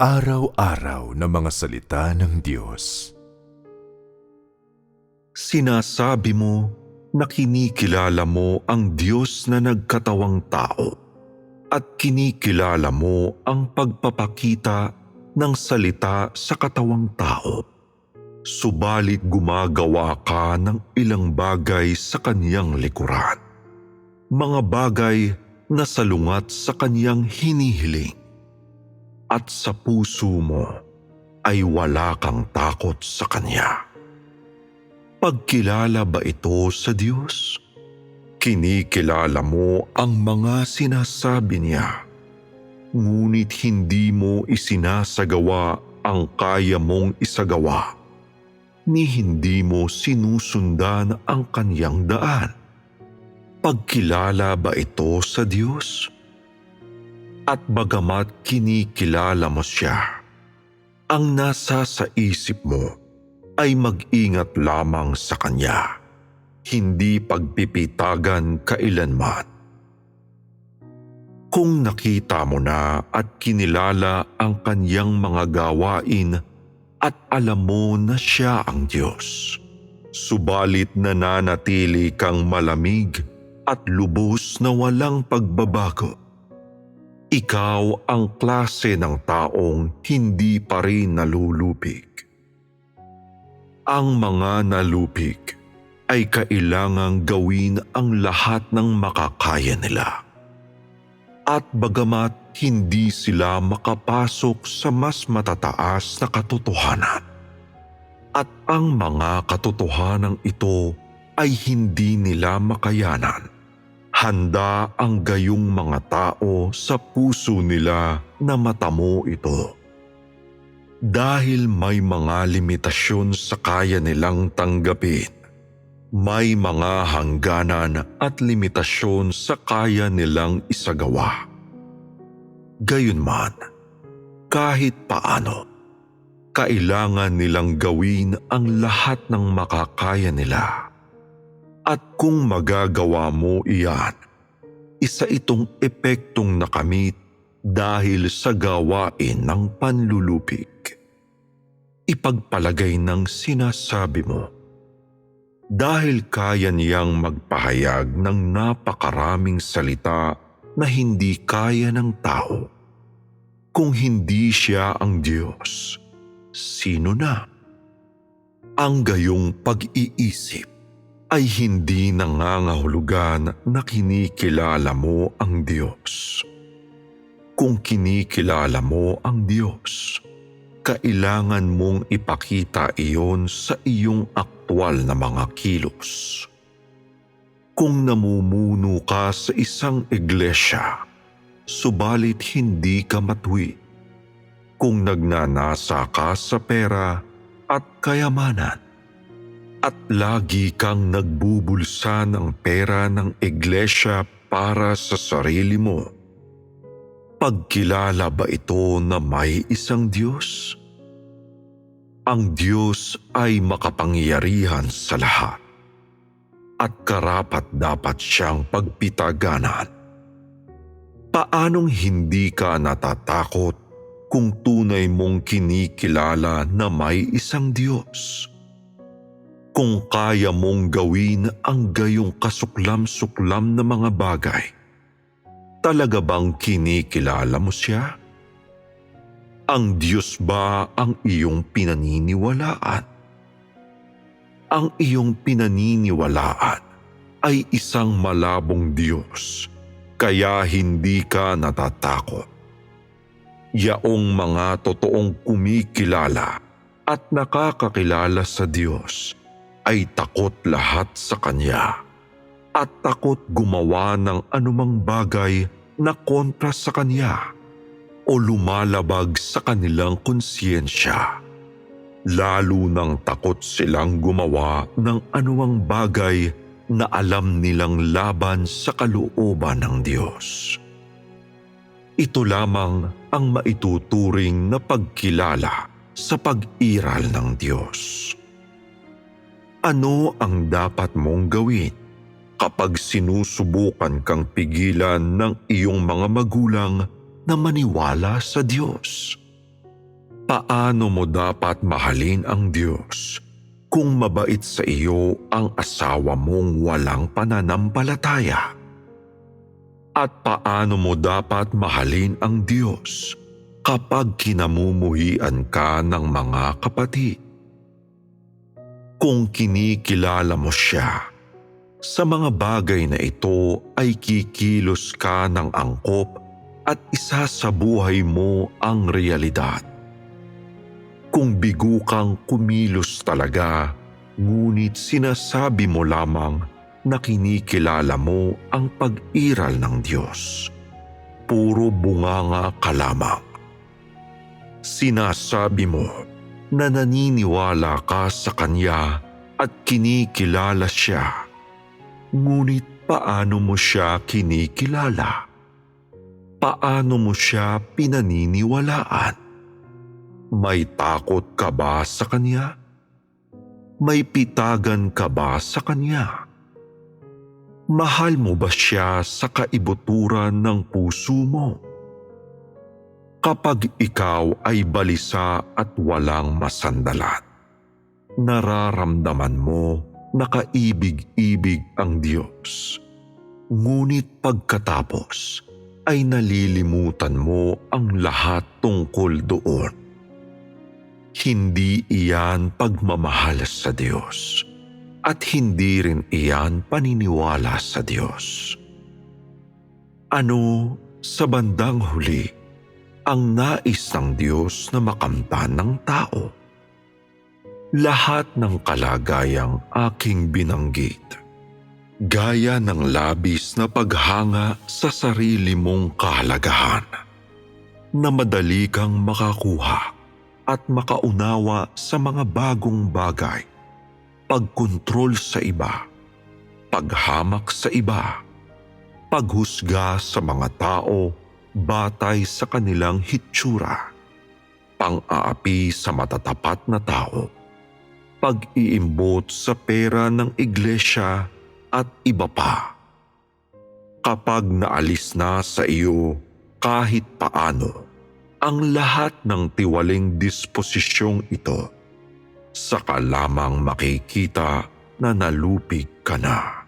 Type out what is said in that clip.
Pang-araw-araw na mga salita ng Diyos. Sinasabi mo na kinikilala mo ang Diyos na nagkatawang tao at kinikilala mo ang pagpapakita ng salita sa katawang tao. Subalit gumagawa ka ng ilang bagay sa kaniyang likuran. Mga bagay na salungat sa kaniyang hinihiling. At sa puso mo ay wala kang takot sa kanya. Pagkilala ba ito sa Diyos? Kinikilala mo ang mga sinasabi niya, ngunit hindi mo isinasagawa ang kaya mong isagawa, ni hindi mo sinusundan ang kanyang daan. Pagkilala ba ito sa Diyos? At bagamat kinikilala mo siya, ang nasa sa isip mo ay mag-ingat lamang sa Kanya, hindi pagpipitagan kailanman. Kung nakita mo na at kinilala ang Kanyang mga gawain at alam mo na Siya ang Diyos, subalit nananatili kang malamig at lubos na walang pagbabago. Ikaw ang klase ng taong hindi pa rin nalulupig ang mga nalupig ay kailangang gawin ang lahat ng makakaya nila. At bagamat hindi sila makapasok sa mas matataas na katotohanan, at ang mga katotohanan ito ay hindi nila makayanan, handa ang gayong mga tao sa puso nila na matamo ito dahil may mga limitasyon sa kaya nilang tanggapin. May mga hangganan at limitasyon sa kaya nilang isagawa. Gayunman, kahit paano, kailangan nilang gawin ang lahat ng makakaya nila. At kung magagawa mo iyan, isa itong epektong nakamit dahil sa gawain ng panlulupig. Ipagpalagay ng sinasabi mo. Dahil kaya niyang magpahayag ng napakaraming salita na hindi kaya ng tao. Kung hindi siya ang Diyos, sino na? Ang gayong pag-iisip ay hindi nangangahulugan na kinikilala mo ang Diyos kung kinikilala mo ang Diyos, kailangan mong ipakita iyon sa iyong aktwal na mga kilos. Kung namumuno ka sa isang iglesia, subalit hindi ka matwi. Kung nagnanasa ka sa pera at kayamanan, at lagi kang nagbubulsa ng pera ng iglesia para sa sarili mo, Pagkilala ba ito na may isang Diyos? Ang Diyos ay makapangyarihan sa lahat at karapat dapat siyang pagpitaganan. Paanong hindi ka natatakot kung tunay mong kinikilala na may isang Diyos? Kung kaya mong gawin ang gayong kasuklam-suklam na mga bagay – Talaga bang kinikilala mo siya? Ang Diyos ba ang iyong pinaniniwalaan? Ang iyong pinaniniwalaan ay isang malabong Diyos, kaya hindi ka natatakot. Yaong mga totoong kumikilala at nakakakilala sa Diyos ay takot lahat sa Kanya at takot gumawa ng anumang bagay na kontra sa kanya o lumalabag sa kanilang konsyensya. Lalo nang takot silang gumawa ng anumang bagay na alam nilang laban sa kalooban ng Diyos. Ito lamang ang maituturing na pagkilala sa pag-iral ng Diyos. Ano ang dapat mong gawin? kapag sinusubukan kang pigilan ng iyong mga magulang na maniwala sa Diyos. Paano mo dapat mahalin ang Diyos kung mabait sa iyo ang asawa mong walang pananampalataya? At paano mo dapat mahalin ang Diyos kapag kinamumuhian ka ng mga kapatid? Kung kinikilala mo siya, sa mga bagay na ito ay kikilos ka ng angkop at isa sa buhay mo ang realidad. Kung bigo kang kumilos talaga, ngunit sinasabi mo lamang na kinikilala mo ang pag-iral ng Diyos. Puro bunganga ka lamang. Sinasabi mo na naniniwala ka sa Kanya at kinikilala siya. Ngunit paano mo siya kinikilala? Paano mo siya pinaniniwalaan? May takot ka ba sa Kanya? May pitagan ka ba sa Kanya? Mahal mo ba siya sa kaibuturan ng puso mo? Kapag ikaw ay balisa at walang masandalat, nararamdaman mo na kaibig-ibig ang Diyos. Ngunit pagkatapos ay nalilimutan mo ang lahat tungkol doon. Hindi iyan pagmamahal sa Diyos at hindi rin iyan paniniwala sa Diyos. Ano sa bandang huli ang nais ng Diyos na makamtan ng tao? Lahat ng kalagayang aking binanggit, gaya ng labis na paghanga sa sarili mong kahalagahan, na madali kang makakuha at makaunawa sa mga bagong bagay, pagkontrol sa iba, paghamak sa iba, paghusga sa mga tao batay sa kanilang hitsura, pang-aapi sa matatapat na tao, pag-iimbot sa pera ng iglesia at iba pa. Kapag naalis na sa iyo kahit paano ang lahat ng tiwaling disposisyong ito, saka lamang makikita na nalupig ka na.